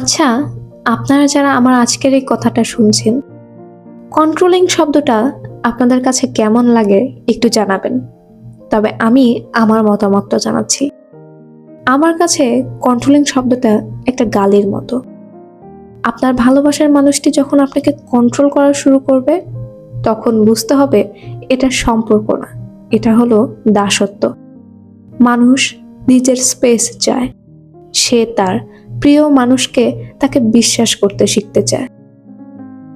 আচ্ছা আপনারা যারা আমার আজকের এই কথাটা শুনছেন কন্ট্রোলিং শব্দটা আপনাদের কাছে কেমন লাগে একটু জানাবেন। তবে আমি আমার মতামতটা জানাচ্ছি। আমার কাছে কন্ট্রোলিং শব্দটা একটা গালির মতো। আপনার ভালোবাসার মানুষটি যখন আপনাকে কন্ট্রোল করা শুরু করবে, তখন বুঝতে হবে এটা সম্পর্ক না, এটা হলো দাসত্ব। মানুষ নিজের স্পেস চায়, সে তার প্রিয় মানুষকে তাকে বিশ্বাস করতে শিখতে চায়।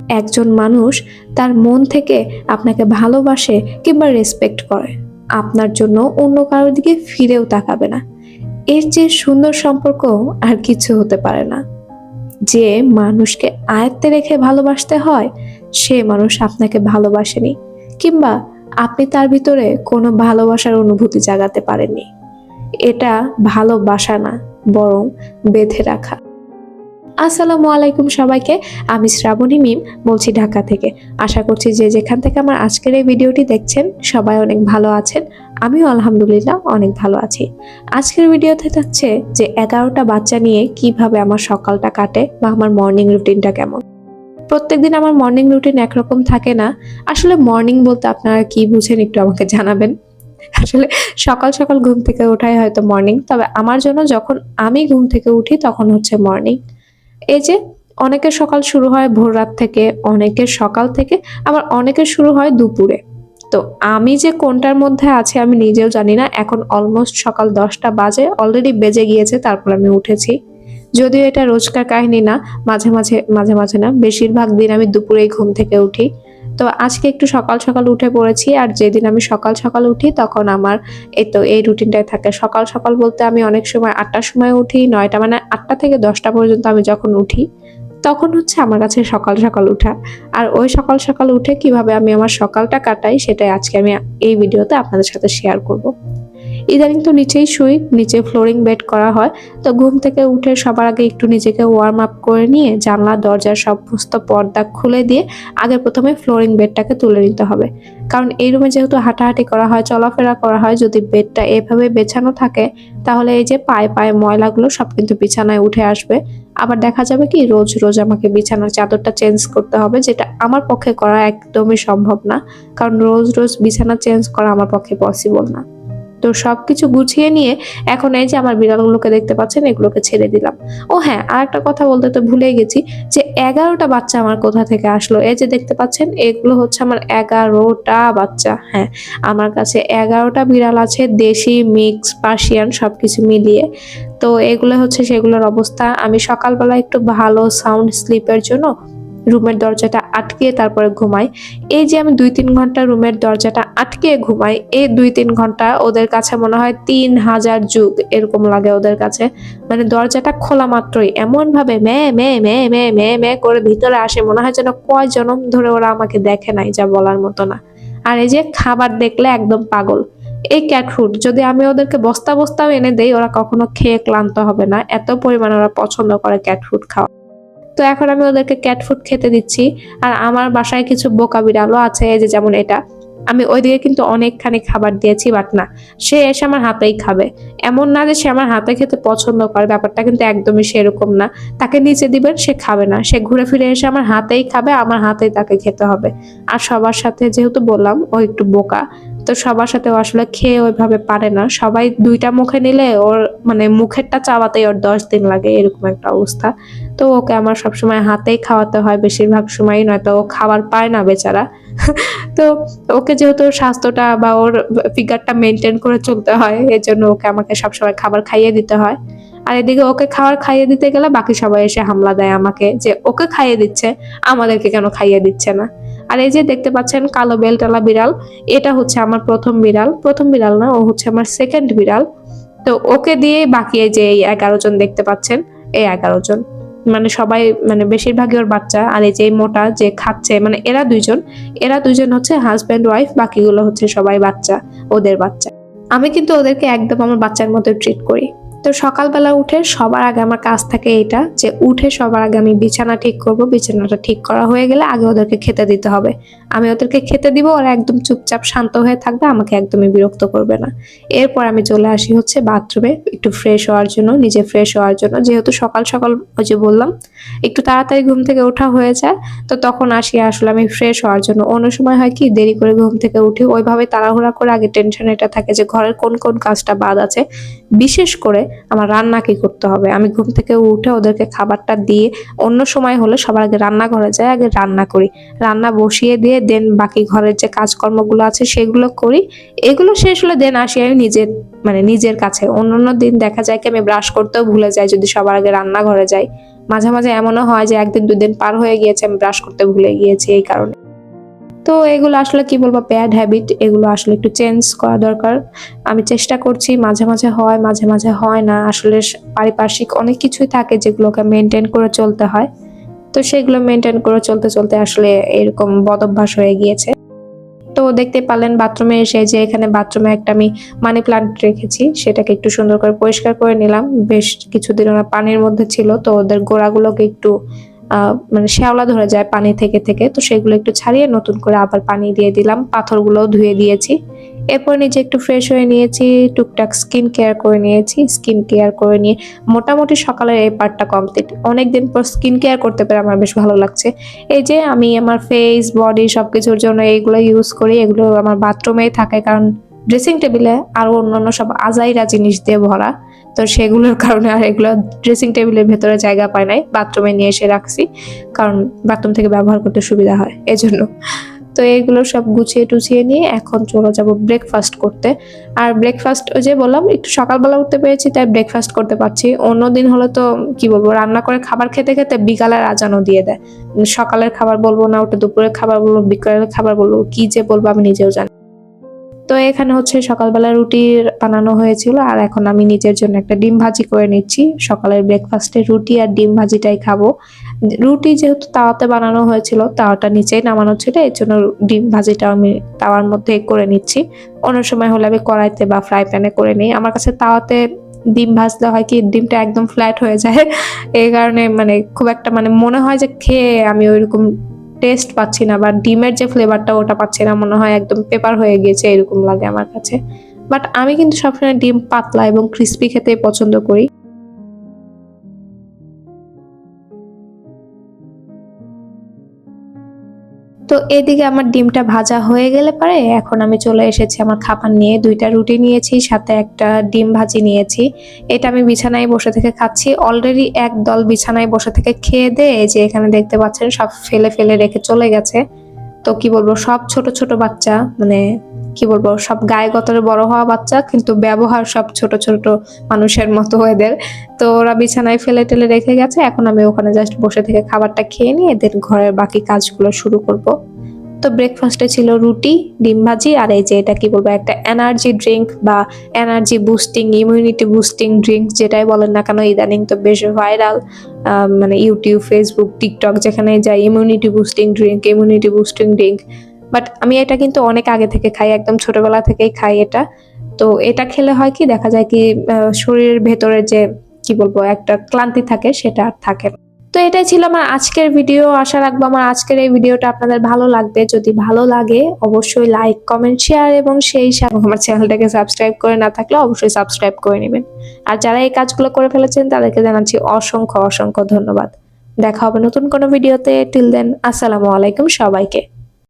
একজন মানুষ তার মন থেকে আপনাকে ভালোবাসে কিংবা রেসপেক্ট করে। আপনার জন্য অন্য কারোর দিকে ফিরেও তাকাবে না। এর যে সুন্দর সম্পর্ক আর কিছু হতে পারে না। যে মানুষকে আয়ত্তে রেখে ভালোবাসতে হয়, সে মানুষ আপনাকে ভালোবাসেনি কিংবা আপনি তার ভিতরে কোনো ভালোবাসার অনুভূতি জাগাতে পারেননি। এটা ভালোবাসা না বরং বেঁধে রাখা। আসসালামু আলাইকুম সবাইকে, আমি শ্রাবণী মিম বলছি ঢাকা থেকে। আশা করছি যে যেখান থেকে আমার আজকের এই ভিডিওটি দেখছেন, সবাই অনেক ভালো আছেন। আমিও আলহামদুলিল্লাহ অনেক ভালো আছি। আজকের ভিডিওতে থাকছে যে এগারোটা বাচ্চা নিয়ে কীভাবে আমার সকালটা কাটে বা আমার মর্নিং রুটিনটা কেমন। প্রত্যেকদিন আমার মর্নিং রুটিন একরকম থাকে না। আসলে মর্নিং বলতে আপনারা কি বুঝেন একটু আমাকে জানাবেন। আসলে সকাল সকাল ঘুম থেকে ওঠাই হয়তো মর্নিং তবে আমার জন্য যখন আমি ঘুম থেকে উঠি তখন হচ্ছে মর্নিং এই যে অনেকের সকাল শুরু হয় ভোর রাত থেকে, অনেকের সকাল থেকে, আবার অনেকের শুরু হয় দুপুরে। তো আমি যে কোনটার মধ্যে আছে আমি নিজেও জানি না, এখন অলমোস্ট সকাল দশটা বাজে অলরেডি বেজে গিয়েছে, তারপর আমি উঠেছি। যদিও এটা রোজকার কাহিনী না, মাঝে মাঝে মাঝে মাঝে না, বেশিরভাগ দিন আমি দুপুরেই ঘুম থেকে উঠি। তো আজকে একটু সকাল সকাল উঠে পড়েছি আর যেদিন আমি সকাল সকাল উঠি তখন আমার এই তো এই রুটিনটাই থাকে। সকাল সকাল বলতে আমি অনেক সময় আটটার সময় উঠি, নয়টা মানে আটটা থেকে দশটা পর্যন্ত আমি যখন উঠি তখন হচ্ছে আমার কাছে সকাল সকাল উঠা আর ওই সকাল সকাল উঠে কীভাবে আমি আমার সকালটা কাটাই সেটাই আজকে আমি এই ভিডিওতে আপনাদের সাথে শেয়ার করব। ইদানিং তো নিচেই শুই, নিচে ফ্লোরিং বেড করা হয়। তো ঘুম থেকে উঠে সবার আগে একটু নিজেকে ওয়ার্ম আপ করে নিয়ে জানলা, দরজার সমস্ত পর্দা খুলে দিয়ে আগে প্রথমে ফ্লোরিং বেডটাকে তুলে নিতে হবে। কারণ এই রুমে যেহেতু হাঁটাহাঁটি করা হয়, চলাফেরা করা হয়, যদি বেডটা এভাবে বেছানো থাকে, তাহলে এই যে পায়ে পায়ে ময়লাগুলো সব কিন্তু বিছানায় উঠে আসবে। আবার দেখা যাবে কি, রোজ রোজ আমাকে বিছানার চাদরটা চেঞ্জ করতে হবে, যেটা আমার পক্ষে করা একদমই সম্ভব না। কারণ রোজ রোজ বিছানা চেঞ্জ করা আমার পক্ষে পসিবল না। তো সব কিছু গুছিয়ে নিয়ে এখন এই যে আমার বিড়ালগুলোকে দেখতে পাচ্ছেন, এগুলোকে ছেড়ে দিলাম। ও হ্যাঁ আর একটা কথা বলতে তো ভুলে গেছি যে এগারোটা বাচ্চা আমার কোথা থেকে আসলো? এই যে দেখতে পাচ্ছেন, এগুলো হচ্ছে আমার এগারোটা বাচ্চা হ্যাঁ। আমার কাছে এগারোটা বিড়াল আছে, দেশি, মিক্স, পার্সিয়ান সব কিছু মিলিয়ে। তো এগুলো হচ্ছে সেগুলোর অবস্থা। আমি সকালবেলা একটু ভালো সাউন্ড স্লিপের জন্য রুমের দরজাটা আটকে তারপরে ঘুমাই এই যে আমি দুই তিন ঘণ্টা রুমের দরজাটা আটকে ঘুমাই, এই দুই তিন ঘণ্টা ওদের কাছে মনে হয় তিন হাজার যুগ এরকম লাগে ওদের কাছে। মানে দরজাটা খোলা মাত্রই এমন ভাবে মে মে মে মে মে মে করে ভিতরে আসে, মনে হয় যেন কয় জনম ধরে ওরা আমাকে দেখে নাই, যা বলার মতো না। আর এই যে খাবার দেখলে একদম পাগল। এই ক্যাট ফুড যদি আমি ওদেরকে বস্তা বস্তাও এনে দেই, ওরা কখনো খেয়ে ক্লান্ত হবে না। এত পরিমাণে ওরা পছন্দ করে ক্যাট ফুড খাওয়া। তো এখন আমি ওদেরকে ক্যাট ফুড খেতে দিচ্ছি। আর আমার বাসায় কিছু বোকা বিড়ালও আছে যে যেমন এটা। আমি ওইদিকে কিন্তু অনেকখানি খাবার দিয়েছি বাট না, সে এসে আমার হাতেই খাবে। এমন না যে সে আমার হাতে খেতে পছন্দ করে, ব্যাপারটা কিন্তু একদমই সেরকম না। তাকে নিচে দিবেন, সে খাবে না। সে ঘুরে ফিরে এসে আমার হাতেই খাবে, আমার হাতেই তাকে খেতে হবে। আর সবার সাথে যেহেতু বললাম, ও একটু বোকা, তো সবার সাথে ও আসলে খেয়ে ওইভাবে পারে না। সবাই দুইটা মুখে নিলে ওর মানে মুখেরটা চাবাতেই ওর দশ দিন লাগে, এরকম একটা অবস্থা। তো ওকে আমার সবসময় হাতেই খাওয়াতে হয়, বেশিরভাগ সময়ই নয়তো ও খাবার পায় না বেচারা। তো ওকে যেহেতু স্বাস্থ্যটা বা ওর ফিগারটা মেনটেন করে চলতে হয় এর জন্য ওকে আমাকে সবসময় খাবার খাইয়ে দিতে হয়। আর এদিকে ওকে খাবার খাইয়ে দিতে গেলে বাকি সবাই এসে হামলা দেয় আমাকে, যে ওকে খাইয়ে দিচ্ছে, আমাদেরকে কেন খাইয়ে দিচ্ছে না? আর এই যে দেখতে পাচ্ছেন কালো বেলটালা বিড়াল, এটা হচ্ছে আমার প্রথম বিড়াল। প্রথম বিড়াল না, ও হচ্ছে আমার সেকেন্ড বিড়াল। তো ওকে দিয়ে বাকি যে এই এগারো জন দেখতে পাচ্ছেন, এই এগারো জন। মানে সবাই মানে বেশিরভাগই ওর বাচ্চা। আর এই যে মোটা যে খাচ্ছে মানে এরা দুইজন এরা দুইজন হচ্ছে হাজব্যান্ড ওয়াইফ বাকিগুলো হচ্ছে সবাই বাচ্চা, ওদের বাচ্চা। আমি কিন্তু ওদেরকে একদম আমার বাচ্চার মতো ট্রিট করি। তো সকালবেলা উঠে সবার আগে আমার কাজ থাকে এটা যে উঠে সবার আগে আমি বিছানা ঠিক করব, বিছানাটা ঠিক করা হয়ে গেলে আগে ওদেরকে খেতে দিতে হবে। আমি ওদেরকে খেতে দিব, ওরা একদম চুপচাপ শান্ত হয়ে থাকবে, আমাকে একদমই বিরক্ত করবে না। এরপর আমি চলে আসি হচ্ছে বাথরুমে একটু ফ্রেশ হওয়ার জন্য, নিজে ফ্রেশ হওয়ার জন্য। যেহেতু সকাল সকাল ওই যে বললাম, একটু তাড়াতাড়ি ঘুম থেকে ওঠা হয়ে যায়, তো তখন আসি আসলে আমি ফ্রেশ হওয়ার জন্য। অন্য সময় হয় কি, দেরি করে ঘুম থেকে উঠি, ওইভাবে তাড়াহুড়া করে আগে টেনশন এটা থাকে যে ঘরের কোন কোন কাজটা বাদ আছে। বিশেষ করে আমার রান্না কি করতে হবে? আমি ঘুম থেকে উঠে ওদেরকে খাবারটা দিয়ে অন্য সময় হলে সবার আগে রান্নাঘরে যাই, আগে রান্না করি। রান্না বসিয়ে দিয়ে দেন বাকি ঘরের যে কাজকর্মগুলো আছে সেগুলো করি। এগুলো শেষ হলে দেন আসি আমি নিজের মানে নিজের কাছে। অন্য অন্য দিন দেখা যায় কি আমি ব্রাশ করতেও ভুলে যাই যদি সবার আগে রান্নাঘরে যাই। মাঝে মাঝে এমনও হয় যে একদিন দুদিন পার হয়ে গিয়েছে, আমি ব্রাশ করতে ভুলে গিয়েছি এই কারণে। তো এগুলো আসলে কি বলব ব্যাড হ্যাবিট এগুলো আসলে একটু চেঞ্জ করা দরকার। আমি চেষ্টা করছি, মাঝে মাঝে হয়, মাঝে মাঝে হয় না। আসলে পারিপার্শ্বিক অনেক কিছুই থাকে যেগুলোকে মেনটেন করে চলতে হয়। তো সেগুলো মেনটেন করে চলতে চলতে আসলে এরকম বদভ্যাস হয়ে গিয়েছে। তো দেখতে পারলেন বাথরুমে এসে যে এখানে বাথরুমে একটা আমি মানি প্লান্ট রেখেছি, সেটাকে একটু সুন্দর করে পরিষ্কার করে নিলাম। বেশ কিছুদিন ওরা পানির মধ্যে ছিল, তো ওদের গোড়াগুলোকে একটু মানে শ্যাওলা ধরে যায় পানি থেকে থেকে, তো সেগুলো একটু ছাড়িয়ে নতুন করে আবার পানি দিয়ে দিলাম, পাথরগুলোও ধুয়ে দিয়েছি। এরপর নিজে একটু ফ্রেশ হয়ে নিয়েছি, টুকটাক স্কিন কেয়ার করে নিয়েছি স্কিন কেয়ার করে নিয়ে মোটামুটি সকালের এই পার্টটা কমপ্লিট অনেকদিন পর স্কিন কেয়ার করতে পেরে আমার বেশ ভালো লাগছে। এই যে আমি আমার ফেস বডি সব কিছুর জন্য এইগুলো ইউজ করি, এগুলো আমার বাথরুমেই থাকে, কারণ ড্রেসিং টেবিলে আরও অন্যান্য সব আজাইরা জিনিস দিয়ে ভরা। তো সেগুলোর কারণে আর এগুলো ড্রেসিং টেবিলের ভেতরে জায়গা পায় নাই বাথরুমে নিয়ে এসে রাখছি, কারণ বাথরুম থেকে ব্যবহার করতে সুবিধা হয় এজন্য। তো এগুলো সব গুছিয়ে টুছিয়ে নিয়ে এখন চলে যাব ব্রেকফাস্ট করতে। আর ব্রেকফাস্ট ওই যে বললাম, একটু সকালবেলা উঠতে পেরেছি, তাই ব্রেকফাস্ট করতে পারছি। অন্য দিন হলে তো কি বলব, রান্না করে খাবার খেতে খেতে বিকালের আজানও দিয়ে দেয়। সকালের খাবার বলব না, ওটা দুপুরের খাবার বলব, বিকালের খাবার বলব, কি যে বলব আমি নিজেও জানি তো এখানে হচ্ছে সকালবেলা রুটি বানানো হয়েছিল, আর এখন আমি নিজের জন্য একটা ডিম ভাজি করে নিচ্ছি। সকালের ব্রেকফাস্টে রুটি আর ডিম ভাজিটাই খাব। রুটি যেহেতু তাওয়াতে বানানো হয়েছিল, তাওয়াটা নিচেই নামানো ছিল, এর জন্য ডিম ভাজিটা আমি তাওয়ার মধ্যে করে নিচ্ছি। অন্য সময় হলে আমি কড়াইতে বা ফ্রাই প্যানে করে নিই। আমার কাছে তাওয়াতে ডিম ভাজলে হয় কি, ডিমটা একদম ফ্ল্যাট হয়ে যায়। এই কারণে মানে খুব একটা মানে মনে হয় যে খেয়ে আমি ওইরকম টেস্ট পাচ্ছি না বা ডিমের যে ফ্লেভারটা ওটা পাচ্ছি না, মনে হয় একদম পেপার হয়ে গিয়েছে, এরকম লাগে আমার কাছে। বাট আমি কিন্তু সবসময় ডিম পাতলা এবং ক্রিস্পি খেতেই পছন্দ করি। তো এদিকে আমার ডিমটা ভাজা হয়ে গেলে পরে এখন আমি চলে এসেছি আমার খাবার নিয়ে। দুইটা রুটি নিয়েছি, সাথে একটা ডিম ভাজি নিয়েছি। এটা আমি বিছানায় বসে থেকে খাচ্ছি। অলরেডি এক দল বিছানায় বসে থেকে খেয়ে দে, এই যে এখানে দেখতে পাচ্ছেন সব ফেলে ফেলে রেখে চলে গেছে। তো কি বলব, সব ছোট ছোট বাচ্চা মানে কি বলব, সব গায়ে গতরে বড় হওয়া বাচ্চা, কিন্তু ব্যবহার সব ছোট ছোট মানুষের মতো এদের তো ওরা বিছানায় ফেলে টেলে রেখে গেছে, এখন আমি ওখানে জাস্ট বসে থেকে খাবারটা খেয়ে নিয়ে এদের ঘরের বাকি কাজগুলো শুরু করব। তো ব্রেকফাস্টে ছিল রুটি, ডিম ভাজি, আর এই যে এটা কি বলব, একটা এনার্জি ড্রিঙ্ক বা energy boosting immunity boosting drink যেটাই বলেন না কেন, ইদানিং তো বেশ ভাইরাল মানে ইউটিউব ফেসবুক টিকটক যেখানে যাই immunity boosting drink immunity boosting drink but আমি এটা কিন্তু অনেক আগে থেকে খাই, একদম ছোটবেলা থেকেই খাই এটা। তো এটা খেলে হয় কি, দেখা যায় কি শরীরের ভেতরে যে, কি বলব, একটা ক্লান্তি থাকে, সেটা আর থাকে। তো এটাই ছিল আমার আজকের ভিডিও আশা রাখব আমার আজকের এই ভিডিওটা আপনাদের ভালো লাগবে। যদি ভালো লাগে, অবশ্যই লাইক কমেন্ট শেয়ার এবং সেই সাথে আমার চ্যানেলটাকে সাবস্ক্রাইব করে না থাকলে অবশ্যই সাবস্ক্রাইব করে নেবেন। আর যারা এই কাজগুলো করে ফেলেছেন, তাদেরকে জানাচ্ছি অসংখ্য অসংখ্য ধন্যবাদ। দেখা হবে নতুন কোনো ভিডিওতে টিল দেন আসসালামু আলাইকুম সবাইকে।